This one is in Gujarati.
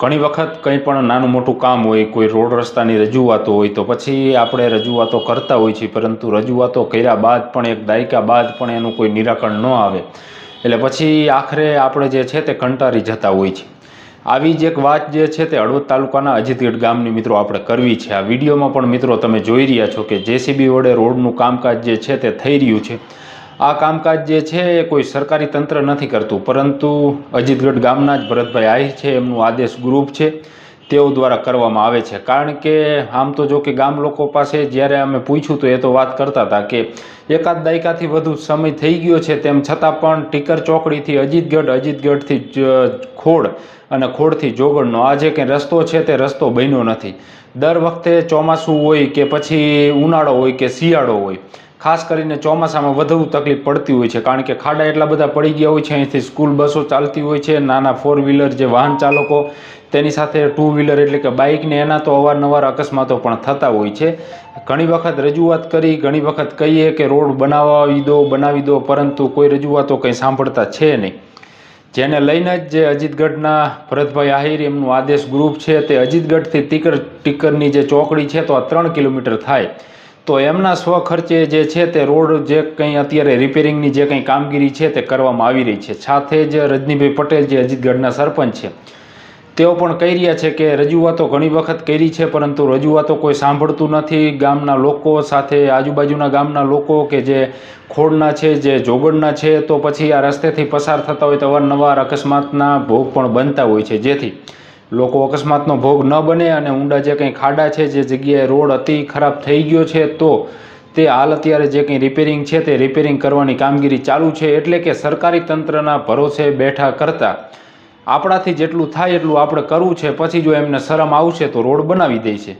ઘણી વખત કંઈ પણ નાનું મોટું કામ હોય, કોઈ રોડ રસ્તાની રજૂઆતો હોય, તો પછી આપણે રજૂઆતો કરતા હોય છીએ, પરંતુ રજૂઆતો કર્યા બાદ પણ એક દાયકા બાદ પણ એનું કોઈ નિરાકરણ ન આવે. એટલે પછી આખરે આપણે જે છે તે કંટાળી જતા હોય છે આવી જ એક વાત જે છે તે હળવદ તાલુકાના અજીતગઢ ગામની મિત્રો આપણે કરવી છે. આ વિડીયોમાં પણ મિત્રો તમે જોઈ રહ્યા છો કે જેસીબી વડે રોડનું કામકાજ જે છે તે થઈ રહ્યું છે. આ કામકાજ જે છે એ કોઈ સરકારી તંત્ર નથી કરતું, પરંતુ અજીતગઢ ગામના જ ભરતભાઈ આહિર છે, એમનું આદેશ ગ્રુપ છે, તેઓ દ્વારા કરવામાં આવે છે. કારણ કે આમ તો જો કે ગામ લોકો પાસે જ્યારે અમે પૂછ્યું તો એ તો વાત કરતા હતા કે એકાદ દાયકાથી વધુ સમય થઈ ગયો છે, તેમ છતાં પણ ટીકર ચોકડીથી અજીતગઢ, અજીતગઢથી ખોડ અને ખોડથી જોગણનો આ જે કંઈ રસ્તો છે તે રસ્તો બન્યો નથી. દર વખતે ચોમાસું હોય કે પછી ઉનાળો હોય કે શિયાળો હોય ખાસ કરીને ચોમાસામાં વધુ તકલીફ પડતી હોય છે, કારણ કે ખાડા એટલા બધા પડી ગયા હોય છે, અહીંથી સ્કૂલ બસો ચાલતી હોય છે, નાના ફોર વ્હીલર જે વાહન ચાલકો, તેની સાથે ટુ વ્હીલર એટલે કે બાઇકને એના તો અવારનવાર અકસ્માતો પણ થતા હોય છે. ઘણી વખત રજૂઆત કરી, ઘણી વખત કહીએ કે રોડ બનાવી દો બનાવી દો, પરંતુ કોઈ રજૂઆતો કંઈ સાંભળતા છે નહીં. જેને લઈને જ જે અજીતગઢના ભરતભાઈ આહિર એમનું આદેશ ગ્રુપ છે, તે અજીતગઢથી ટીકર, ટીકરની જે ચોકડી છે, તો આ ત્રણ કિલોમીટર થાય. તો એમના સ્વખર્ચે જે છે તે રોડ જે કંઈ અત્યારે રિપેરિંગની જે કંઈ કામગીરી છે તે કરવામાં આવી રહી છે. સાથે જ રજનીભાઈ પટેલ જે અજીતગઢના સરપંચ છે, તેઓ પણ કહી રહ્યા છે કે રજૂઆતો ઘણી વખત કરી છે, પરંતુ રજૂઆતો કોઈ સાંભળતું નથી. ગામના લોકો સાથે, આજુબાજુના ગામના લોકો કે જે ખોડના છે, જે જોગણના છે, તો પછી આ રસ્તેથી પસાર થતા હોય તો અવારનવાર અકસ્માતના ભોગ પણ બનતા હોય છે. જેથી લોકો અકસ્માતનો ભોગ ન બને અને ઊંડા જે કંઈ ખાડા છે, જે જગ્યાએ રોડ અતિ ખરાબ થઈ ગયો છે, તો તે હાલ અત્યારે જે કંઈ રિપેરિંગ છે, તે રિપેરિંગ કરવાની કામગીરી ચાલુ છે, એટલે કે સરકારી તંત્રના ભરોસે બેઠા કરતાં. આપણાથી જેટલું થાય એટલું આપણે કરવું છે, પછી જો એમને શરમ આવશે તો રોડ બનાવી દે છે.